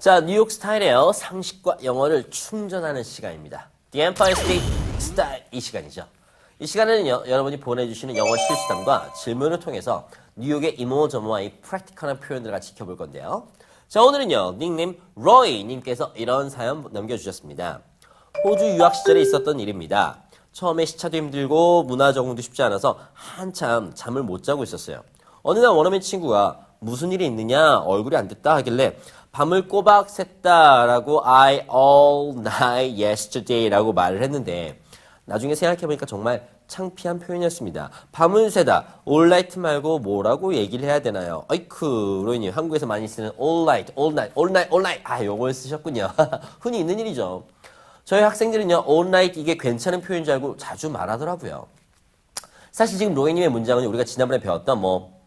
자, 뉴욕 스타일이에요. 상식과 영어를 충전하는 시간입니다. The Empire State Style 이 시간이죠. 이 시간에는요, 여러분이 보내주시는 영어 실수담과 질문을 통해서 뉴욕의 이모저모와의 프랙티컬한 표현들을 지켜볼 건데요. 자, 오늘은요, 닉님 로이님께서 이런 사연 남겨주셨습니다. 호주 유학 시절에 있었던 일입니다. 처음에 시차도 힘들고 문화 적응도 쉽지 않아서 한참 잠을 못 자고 있었어요. 어느 날 원어민 친구가 무슨 일이 있느냐 얼굴이 안 됐다 하길래 밤을 꼬박 샜다라고 I all night yesterday라고 말을 했는데 나중에 생각해보니까 정말 창피한 표현이었습니다. 밤을 새다, night 말고 뭐라고 얘기를 해야 되나요? 아이쿠, 로이님, 한국에서 많이 쓰는 all night, all night. 아, 요걸 쓰셨군요. 흔히 있는 일이죠. 저희 학생들은요, night 이게 괜찮은 표현인 줄 알고 자주 말하더라고요. 사실 지금 로이님의 문장은 우리가 지난번에 배웠던 뭐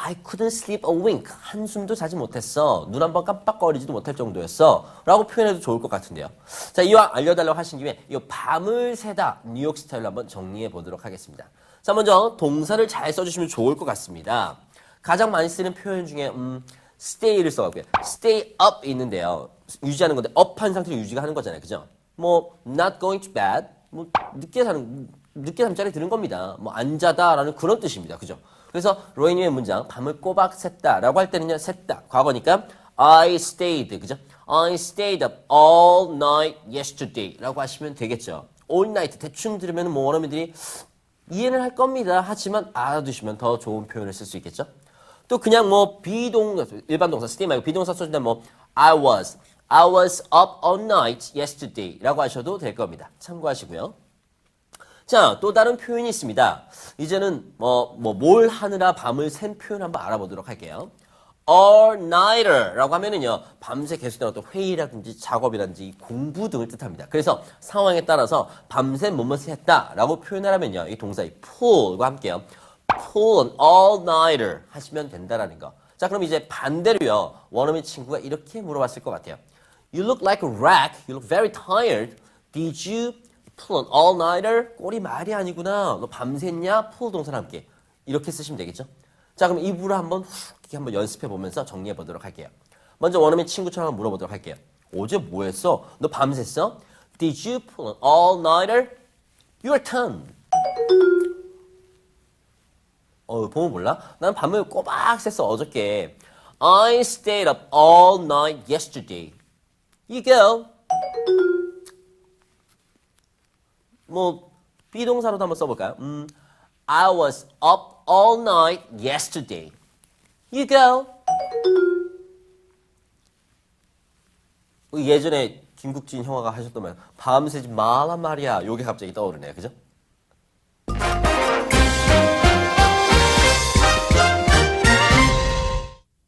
I couldn't sleep a wink. 한숨도 자지 못했어. 눈 한 번 깜빡거리지도 못할 정도였어. 라고 표현해도 좋을 것 같은데요. 자, 이왕 알려달라고 하신 김에 이 밤을 새다 뉴욕 스타일로 한번 정리해 보도록 하겠습니다. 자, 먼저 동사를 잘 써주시면 좋을 것 같습니다. 가장 많이 쓰는 표현 중에 음, stay를 써가고요. stay up 있는데요. 유지하는 건데 up한 상태로 유지가 하는 거잖아요. 그죠? 뭐 not going to bed. 뭐 늦게 사는 늦게 잠자리 드는 겁니다. 뭐 앉아다라는 그런 뜻입니다. 그죠? 그래서 로이님의 문장 밤을 꼬박 샜다라고 할 때는요. 샜다 과거니까 I stayed 그죠? I stayed up all night yesterday라고 하시면 되겠죠. all night 대충 들으면 뭐 원어민들이 이해는 할 겁니다. 하지만 알아두시면 더 좋은 표현을 쓸 수 있겠죠. 또 그냥 뭐 비동사 일반 동사 stay 말고 비동사 써줄 때뭐 I was I was up all night yesterday라고 하셔도 될 겁니다. 참고하시고요. 자, 또 다른 표현이 있습니다. 이제는 뭐, 뭐, 뭘 하느라 밤을 샌 표현 한번 알아보도록 할게요. all-nighter라고 하면은요, 밤새 계속되는 어떤 회의라든지 작업이라든지 공부 등을 뜻합니다. 그래서 상황에 따라서 밤새 뭐뭐을 했다라고 표현하려면요, 이 동사의 pull과 함께요. pull an all-nighter 하시면 된다라는 거. 자, 그럼 이제 반대로요, 원어민 친구가 이렇게 물어봤을 것 같아요. You look like a wreck. You look very tired. Did you an all-nighter? 꼴이 말이 아니구나. 너 밤샜냐? pull 동사랑 함께. 이렇게 쓰시면 되겠죠? 자, 그럼 입으로 한번 훅 이렇게 한번 연습해 보면서 정리해 보도록 할게요. 먼저 원어민 친구처럼 물어보도록 할게요. 어제 뭐 했어? 너 밤샜어? Did you pull an all-nighter? Your turn. 어, 보면 몰라? 난 밤을 꼬박 샜어, 어저께. I stayed up all night yesterday. You go. 뭐 비동사로도 한번 써볼까요? 음, I was up all night yesterday. You go. 예전에 김국진 형아가 하셨던 말, 밤새지 말란 말이야. 요게 갑자기 떠오르네요. 그죠?